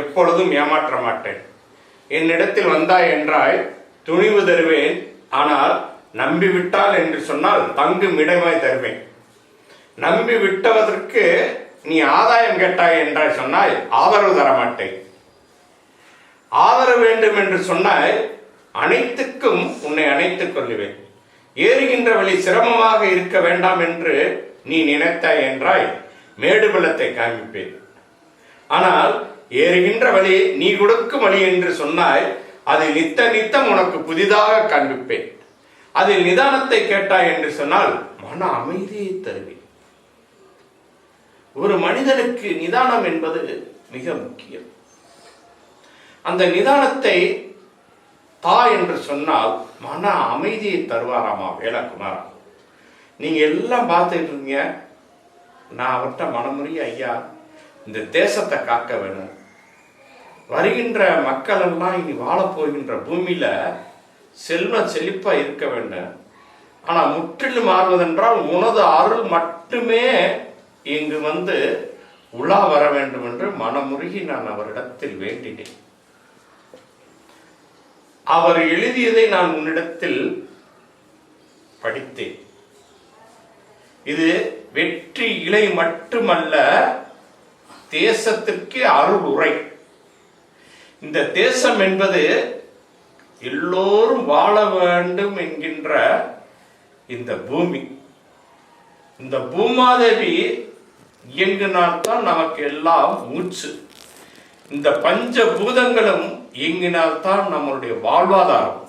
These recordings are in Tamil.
எப்பொழுதும் ஏமாற்ற மாட்டேன் என்னிடத்தில் வந்தாய் என்றாய் துணிவு தருவேன். ஆனால் நம்பிவிட்டால் என்று சொன்னால் தங்கும் இடமாய் தருவேன். நம்பி விட்டவதற்கு நீ ஆதாயம் கேட்டாய் என்றாய் சொன்னாய் ஆதரவு தர மாட்டேன் ஆதரவு வேண்டும் என்று சொன்னாய் அனைத்துக்கும் உன்னை அணைத்துக் கொள்ளுவேன். ஏறுகின்ற வழி சிரமமாக இருக்க வேண்டாம் என்று நீ நினைத்தாய் என்றாய் மேடு பள்ளத்தை காண்பிப்பேன். ஆனால் ஏறுகின்ற வழி நீ கொடுக்கும் வழி என்று சொன்னாய் அதை நித்த நித்தம் உனக்கு புதிதாக காண்பிப்பேன். அதில் நிதானத்தை கேட்டாய் என்று சொன்னால் மன அமைதியை தருவேன். ஒரு மனிதனுக்கு நிதானம் என்பது மிக முக்கியம். அந்த நிதானத்தை தா என்று சொன்னால் மன அமைதியை தருவாராமா வேலக்குமாரா நீங்க எல்லாம் பார்த்துட்டு இருக்கீங்க. நான் அவர்கிட்ட மனமுறிய ஐயா இந்த தேசத்தை காக்க வேணும். வருகின்ற மக்கள் எல்லாம் இனி வாழப்போகின்ற பூமியில செல்வ செழிப்பா இருக்க வேண்டும். ஆனா முற்றிலும் மாறுவதென்றால் உனது அருள் மட்டுமே இங்கு வந்து உலா வர வேண்டும் என்று மனமுருகி நான் அவரிடத்தில் வேண்டினேன். அவர் எழுதியதை நான் உன்னிடத்தில் படித்தேன். இது வெற்றி இலை மட்டுமல்ல தேசத்திற்கு அருள் உரை இந்த தேசம் என்பது எல்லோரும் வாழ வேண்டும் என்கின்ற இந்த பூமி. இந்த பூமாதேவி இயங்கினால்தான் நமக்கு எல்லாம் மூச்சு. இந்த பஞ்ச பூதங்களும் இயங்கினால்தான் நம்மளுடைய வாழ்வாதாரம்.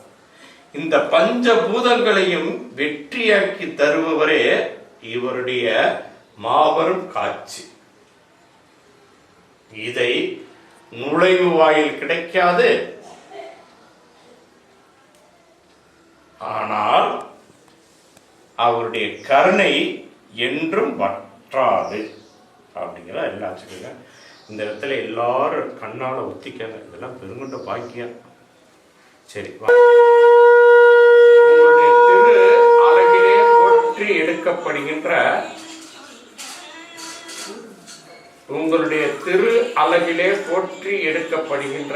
இந்த பஞ்ச பூதங்களையும் வெற்றியாக்கி தருபவரே இவருடைய மாபெரும் காட்சி. இதை நுழைவு வாயில் கிடைக்காது. ஆனால் அவருடைய கருணை என்றும் வற்றாது. அப்படிங்கிற எல்லாம் வச்சுக்கோங்க. இந்த இடத்துல எல்லாரும் கண்ணால ஒத்திக்கங்க இதெல்லாம் பெருங்கொண்ட பாக்கியம். சரி உங்களுடைய திரு அழகிலே போற்றி எடுக்கப்படுகின்ற உங்களுடைய திரு அழகிலே போற்றி எடுக்கப்படுகின்ற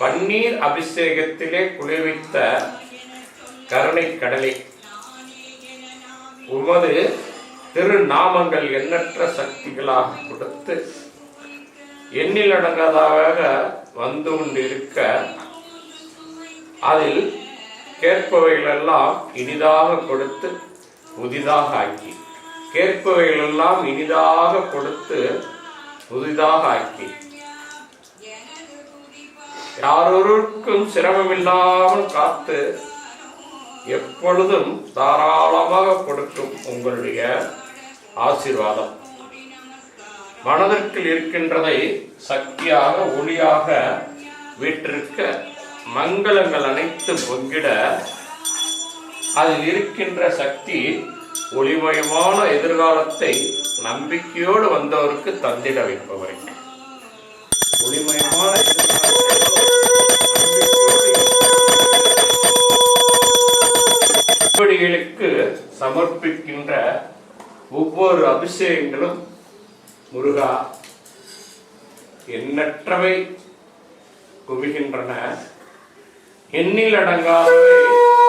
பன்னீர் அபிஷேகத்திலே குளிர்வித்த கருணை கடலை. உமது திருநாமங்கள் எண்ணற்ற சக்திகளாக கொடுத்து எண்ணிலடங்காததாக வந்து கொண்டிருக்க அதில் கேட்பவைகளெல்லாம் இனிதாக கொடுத்து புதிதாக ஆக்கி கேட்பவைகளெல்லாம் இனிதாக கொடுத்து புதிதாக ஆக்கி. யாரொருக்கும் சிரமமில்லாமல் காத்து எப்பொழுதும் தாராளமாக கொடுக்கும் உங்களுடைய ஆசீர்வாதம். மனதிற்குள் இருக்கின்றதை சக்தியாக ஒளியாக வீட்டிற்க மங்களங்கள் அனைத்து பொங்கிட அதில் இருக்கின்ற சக்தி ஒளிமயமான எதிர்காலத்தை நம்பிக்கையோடு வந்தவருக்கு தந்திட வைப்பவரை ஒளிமயமான எதிர்காலத்தை சமர்ப்பிக்கின்ற ஒவ்வொரு அபிஷேகங்களும் முருகா எண்ணற்றவை குவிகின்றன. எண்ணில் அடங்காதவை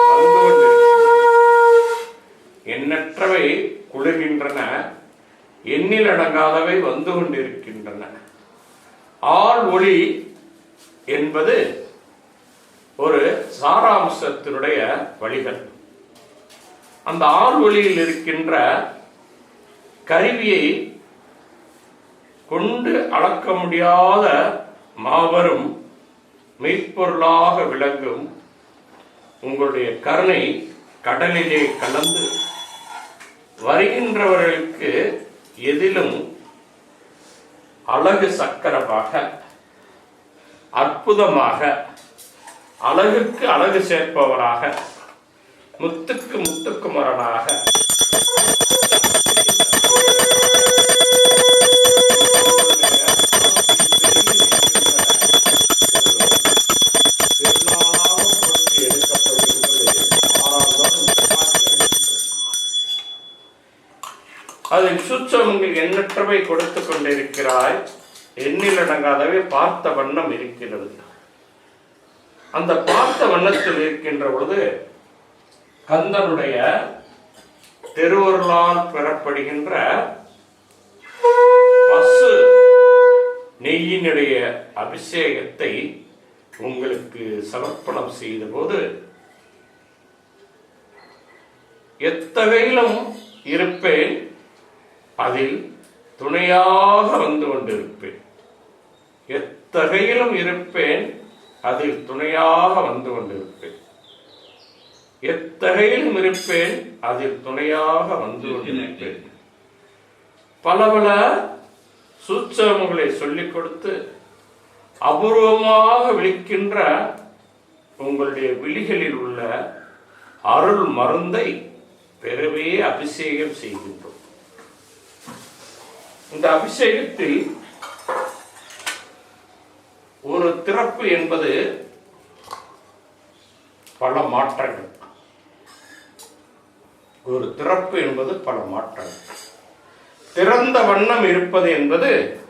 வந்து கொண்டிருக்கின்றன எண்ணற்றவை குளிர்கின்றன எண்ணில் அடங்காதவை வந்து கொண்டிருக்கின்றன. ஆள் ஒளி என்பது ஒரு சாராம்சத்தினுடைய வழிகள். அந்த ஆள் ஒளியில் இருக்கின்ற கருவியை கொண்டு அளக்க முடியாத மாபெரும் மெய்ப்பொருளாக விளங்கும் உங்களுடைய கருணை கடலிலே கலந்து வருகின்றவர்களுக்கு எதிலும் அழகு சக்கரமாக அற்புதமாக அழகுக்கு அழகு சேர்ப்பவராக முத்துக்கு முத்துக்கு அதில் சுற்றங்கள் எண்ணற்றவை கொடுத்து கொண்டிருக்கிறாய். எண்ணில் அடங்காதவை பார்த்த வண்ணம் இருக்கிறது. அந்த பார்த்த வண்ணத்தில் இருக்கின்ற பொழுது கந்தனுடைய திருவருளால் பெறப்படுகின்ற பசு நெய்யினுடைய அபிஷேகத்தை உங்களுக்கு சமர்ப்பணம் செய்த போது எத்தகையிலும் இருப்பேன். அதில் துணையாக வந்து கொண்டிருப்பேன். எத்தகையிலும் இருப்பேன் அதில் துணையாக வந்து கொண்டிருப்பேன். எத்தகையிலும் இருப்பேன் அதில் துணையாக வந்து கொண்டிருப்பேன். பல பல சூச்சகங்களை சொல்லிக் கொடுத்து அபூர்வமாக விழிக்கின்ற உங்களுடைய விழிகளில் உள்ள அருள் மருந்தை பெறவே அபிஷேகம் செய்கின்றோம். இந்த அபிஷேகத்தில் ஒரு திறப்பு என்பது பல மாற்றங்கள். ஒரு திறப்பு என்பது பல மாற்றங்கள். திறந்த வண்ணம் இருப்பது என்பது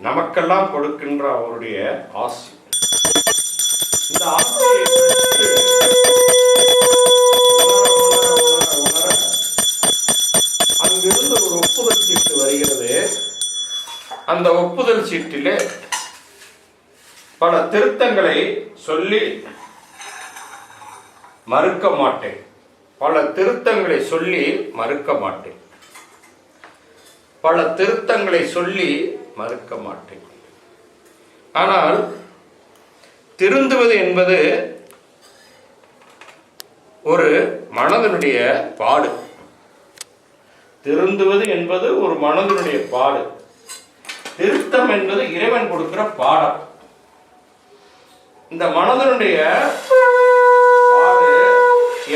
நமக்கெல்லாம் கொடுக்கின்ற அவருடைய ஆசி. இந்த ஆசையை அங்கிருந்து ஒரு ஒப்புதல் சீட்டு வருகிறது. அந்த ஒப்புதல் சீட்டிலே பல திருத்தங்களை சொல்லி மறுக்க மாட்டேன். பல திருத்தங்களை சொல்லி மறுக்க மாட்டேன். பல திருத்தங்களை சொல்லி மறுக்க மாட்டேன். ஆனால் திருந்துவது என்பது ஒரு மனதனுடைய பாடு. திருந்துவது என்பது ஒரு மனதனுடைய பாடு. திருத்தம் என்பது இறைவன் கொடுக்கிற பாடம். இந்த மனதனுடைய பாடு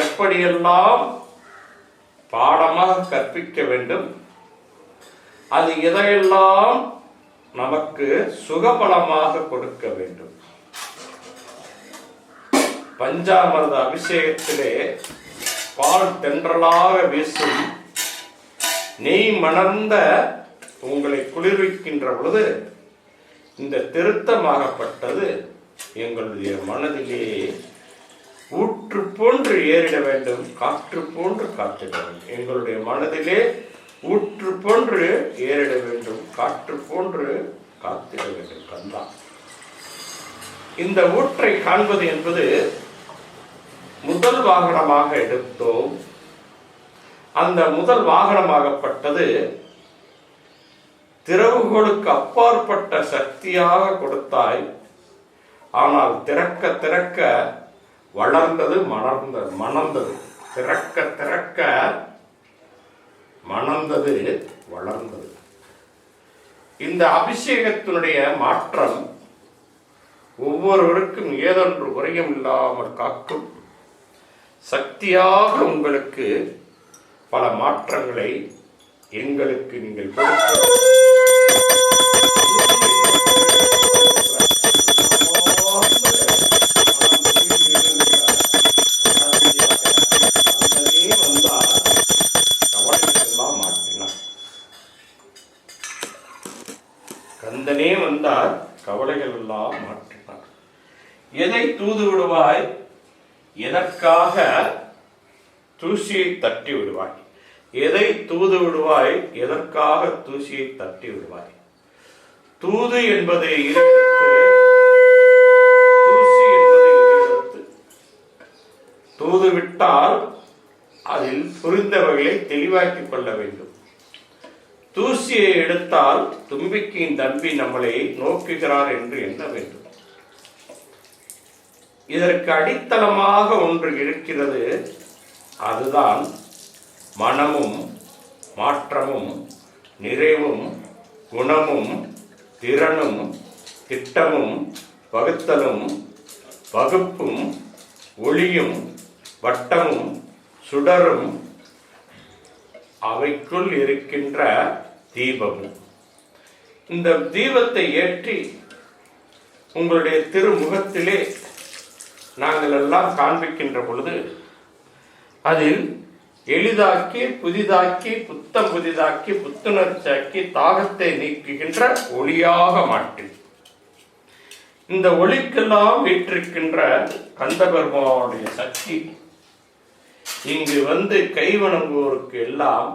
எப்படியெல்லாம் பாடமாக கற்பிக்க வேண்டும் அது எதையெல்லாம் நமக்கு சுகபலமாக கொடுக்க வேண்டும். பஞ்சாமிரத அபிஷேகத்திலே பால் தென்றலாக வீசும் நெய் மணர்ந்த உங்களை குளிர்விக்கின்ற பொழுது இந்த திருத்தமாகப்பட்டது எங்களுடைய மனதிலே ஊற்று போன்று ஏறிட வேண்டும் காற்று போன்று காத்திட வேண்டும். எங்களுடைய மனதிலே ஊற்று போன்று ஏறிட வேண்டும் காற்று போன்று காத்திட வேண்டும் கந்தா. இந்த ஊற்றை காண்பது என்பது முதல் வாகனமாக எடுத்தோம். அந்த முதல் வாகனமாகப்பட்டது திறவுகளுக்கு அப்பாற்பட்ட சக்தியாக கொடுத்தாய். ஆனால் திறக்க திறக்க வளர்ந்தது மணர்ந்தது மணந்தது. திறக்க திறக்க மணந்தது வளர்ந்தது. இந்த அபிஷேகத்தினுடைய மாற்றம் ஒவ்வொருவருக்கும் ஏதொன்று குறையும் இல்லாமல் காக்கும். சக்தியாக உங்களுக்கு பல மாற்றங்களை எங்களுக்கு நீங்கள் கொடுக்க கந்தனே வந்தார் கவலைகள் எல்லாம் மாற்றினார். எதை தூது விடுவாய்? எதற்காக தூசியை தட்டி விடுவாய். எதை தூது விடுவாய்? எதற்காக தூசியை தட்டி விடுவாய்? தூது என்பதை தூசி என்பதை தூது விட்டால் அதில் புரிந்தவர்களை தெளிவாக்கிக் கொள்ள வேண்டும். தூசியை எடுத்தால் தும்பிக்கையின் தம்பி நம்மளை நோக்குகிறார் என்று எண்ண வேண்டும். இதற்கு அடித்தளமாக ஒன்று இருக்கிறது. அதுதான் மனமும் மாற்றமும் நிறைவும் குணமும் திறனும் திட்டமும் வகுத்தலும் வகுப்பும் ஒளியும் வட்டமும் சுடரும் அவைக்குள் இருக்கின்ற தீபமும். இந்த தீபத்தை ஏற்றி உங்களுடைய திருமுகத்திலே நாங்கள் எல்லாம் காண்பிக்கின்ற பொழுது அதில் எளிதாக்கி புதிதாக்கி புத்தம் புதிதாக்கி புத்துணர்ச்சியாக்கி தாகத்தை நீக்குகின்ற ஒளியாக மாற்றி இந்த ஒளிக்கெல்லாம் வீற்றிருக்கின்ற கந்தபெருமானுடைய சக்தி இங்கு வந்து கை வணங்குவோருக்கு எல்லாம்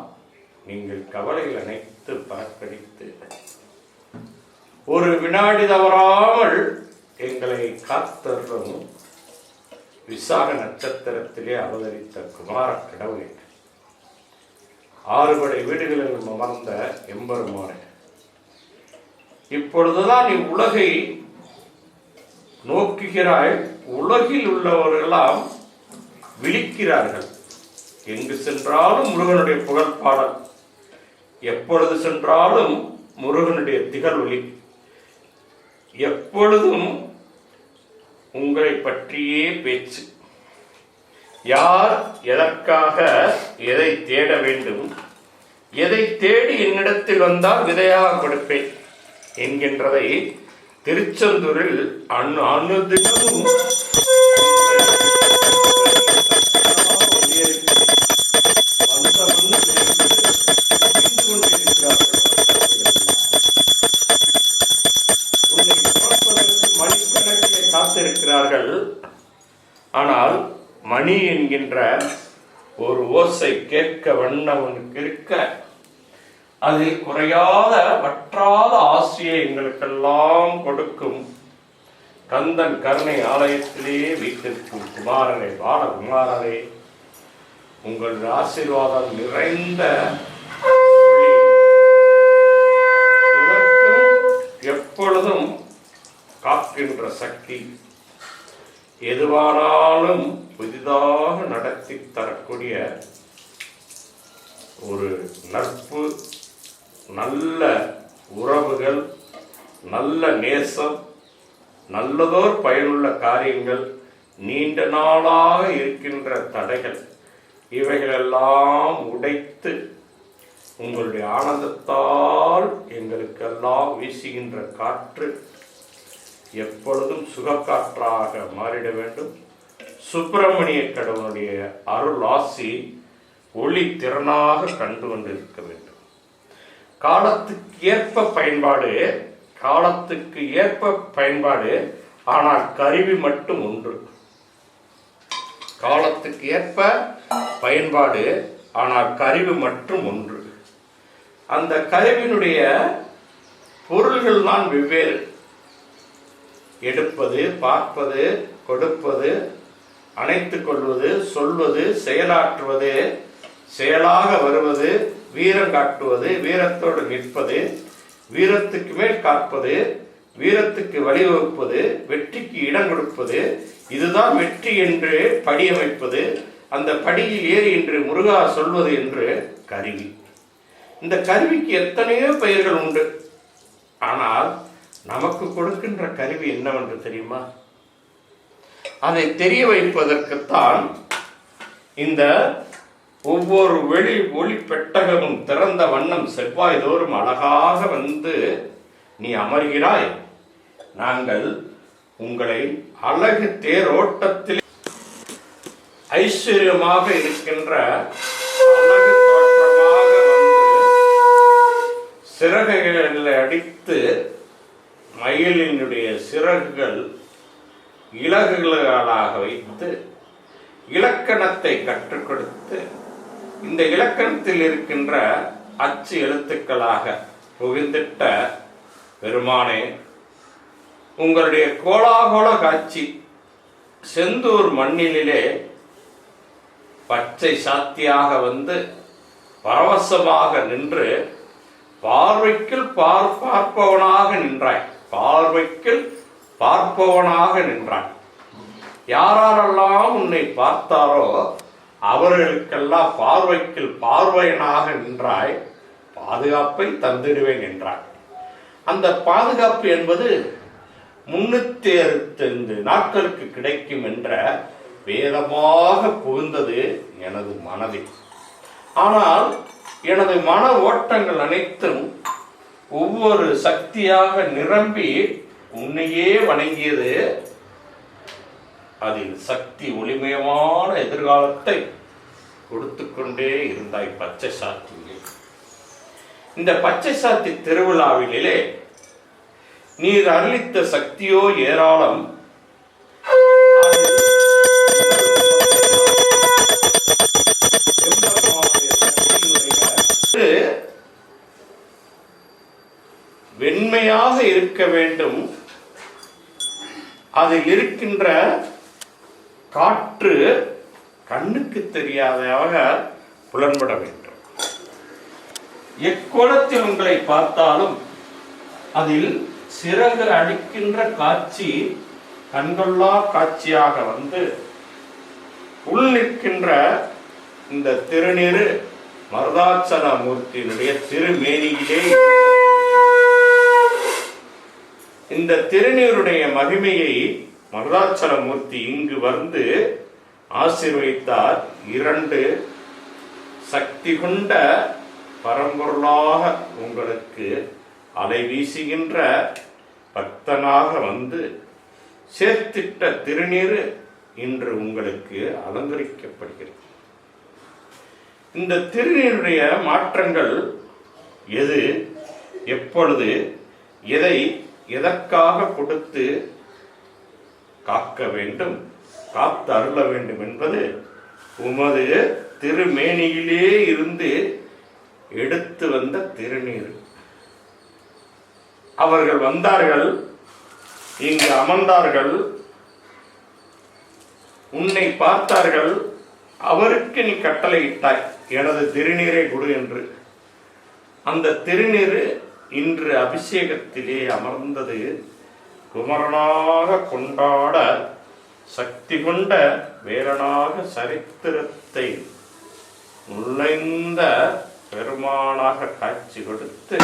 நீங்கள் கவலைகள் அனைத்து பறக்கடித்து ஒரு வினாடி தவறாமல் எங்களை காத்தரும் விசாக நட்சத்திரத்திலே அவதரித்த குமார கடவுளே. ஆறுபடை வீடுகளில் அமர்ந்த எம்பெருமானே. இப்பொழுதுதான் நீ உலகை நோக்குகிறாய். உலகில் உள்ளவர்களெல்லாம் விழிக்கிறார்கள். எங்கு சென்றாலும் முருகனுடைய புகழ்பாடல் எப்பொழுது சென்றாலும் முருகனுடைய திகழ் ஒளி எப்பொழுதும் உங்களை பற்றியே பேச்சு. யார் எதற்காக எதை தேட வேண்டும்? எதை தேடி என்னிடத்தில் வந்தால் விதையாக கொடுப்பேன் என்கின்றதை திருச்செந்தூரில் அணு அனுதினமும் காத்திருக்கிறார்கள் ஆனால் மணி என்கின்ற ஒரு ஓசை கேட்க வண்ணவனுக்கு இருக்க அதில் குறையாத வற்றாத ஆசையை எங்களுக்கெல்லாம் கொடுக்கும் கந்தன் கருணை ஆலயத்திலேயே வீட்டிற்கும் குமாரனை பாலகுமாரரே உங்கள் ஆசீர்வாதம் நிறைந்த எப்பொழுதும் காக்கின்ற சக்தி. எதுவானாலும் புதிதாக நடத்தி தரக்கூடிய ஒரு நட்பு நல்ல உறவுகள் நல்ல நேசம் நல்லதோர் பயனுள்ள காரியங்கள் நீண்ட நாளாக இருக்கின்ற தடைகள் இவைகளெல்லாம் உடைத்து உங்களுடைய ஆனந்தத்தால் எங்களுக்கெல்லாம் வீசுகின்ற காற்று எப்பொழுதும் சுகக்காற்றாக மாறிட வேண்டும். சுப்பிரமணிய கடவுளுடைய அருள் ஆசி ஒளி திறனாக கண்டு கொண்டிருக்க வேண்டும். காலத்துக்கு ஏற்ப பயன்பாடு காலத்துக்கு ஏற்ப பயன்பாடு ஆனால் கருவி மட்டும் ஒன்று. காலத்துக்கு ஏற்ப பயன்பாடு ஆனால் கருவி மட்டும் ஒன்று. அந்த கருவினுடைய பொருள்கள் தான் வெவ்வேறு. எடுப்பது பார்ப்பது கொடுப்பது அணைத்துக் கொள்வது சொல்வது செயலாற்றுவது செயலாக வருவது வீரம் காட்டுவது வீரத்தோடு நிற்பது வீரத்துக்கு மேல் காப்பது வீரத்துக்கு வழிவகுப்பது வெற்றிக்கு இடம் கொடுப்பது இதுதான் வெற்றி என்று படியமைப்பது அந்த படியில் ஏறி என்று முருகா சொல்வது என்று கருவி. இந்த கருவிக்கு எத்தனையோ பெயர்கள் உண்டு. ஆனால் நமக்கு கொடுக்கின்ற கருவி என்னவென்று தெரியுமா? அதை தெரிய வைப்பதற்குத்தான் இந்த ஒவ்வொரு வெளி ஒளி பெட்டகமும் திறந்த வண்ணம் செவ்வாய் தோறும் அழகாக வந்து நீ அமர்கிறாய். நாங்கள் உங்களை அழகு தேரோட்டத்தில் ஐஸ்வர்யமாக இருக்கின்ற அழகு தோற்றமாக வந்து சிறகுகளில் அடித்து மயிலினுடைய சிறகுகள் இலகுகளாக வைத்து இலக்கணத்தை கற்றுக் கொடுத்து இந்த இலக்கணத்தில் இருக்கின்ற அச்சு எழுத்துக்களாக புகுந்திட்ட பெருமானே உங்களுடைய கோலாகோல காட்சி செந்தூர் மண்ணிலே பச்சை சாத்தியாக வந்து பரவசமாக நின்று பார்வைக்குள் பார் பார்ப்பவனாக நின்றாய். பார்வைக்குள் பார்ப்பவனாக நின்றான். யாரெல்லாம் உன்னை பார்த்தாரோ அவர்களுக்கெல்லாம் பார்வைக்குள் பார்வையனாக நின்றாய் பாதுகாப்பை தந்திடுவேன் என்றான். அந்த பாதுகாப்பு என்பது முன்னூத்தி அறுபத்தைந்து நாட்களுக்கு கிடைக்கும் என்ற வேதமாக புகுந்தது எனது மனதில். ஆனால் எனது மன ஓட்டங்கள் அனைத்தும் ஒவ்வொரு சக்தியாக நிரம்பி உன்னையே வணங்கியது அதில் சக்தி ஒளிமயமான எதிர்காலத்தை கொடுத்து கொண்டே இருந்தாய் பச்சை சாத்தியிலே. இந்த பச்சை சாத்தி திருவிழாவிலே நீர் அருளித்த சக்தியோ ஏராளம் இருக்க வேண்டும். அதில் இருக்கின்ற காற்று கண்ணுக்கு தெரியாதவாக புலன்பட வேண்டும். எக்கோலத்தில் உங்களை பார்த்தாலும் அதில் சிறகு அடிக்கின்ற காட்சி கண்கொள்ளா காட்சியாக வந்து உள் நிற்கின்ற இந்த திருநீரு மருதாச்சல மூர்த்தியினுடைய திருமேனியிலே இந்த திருநீருடைய மகிமையை மருதாச்சலமூர்த்தி இங்கு வந்து ஆசிர்வதித்தார். இரண்டு சக்தி கொண்ட பரம்பொருளாக உங்களுக்கு அலை வீசுகின்ற பக்தனாக வந்து சேர்த்திட்ட திருநீர் இன்று உங்களுக்கு அலங்கரிக்கப்படுகிறது. இந்த திருநீருடைய மாற்றங்கள் எது? எப்பொழுது? எதை எதற்காக கொடுத்து காக்க வேண்டும் காத்து அருள வேண்டும் என்பது உமது திருமேனியிலே இருந்து எடுத்து வந்த திருநீர். அவர்கள் வந்தார்கள் இங்கு அமர்ந்தார்கள் உன்னை பார்த்தார்கள் அவருக்கு நீ கட்டளையிட்டாய் எனது திருநீரை கொடு என்று. அந்த திருநீர் இன்று அபிஷேகத்திலே அமர்ந்தது குமரனாக கொண்டாட சக்தி கொண்ட வேலனாக சரித்திரத்தை நுழைந்த பெருமானாக காட்சி கொடுத்து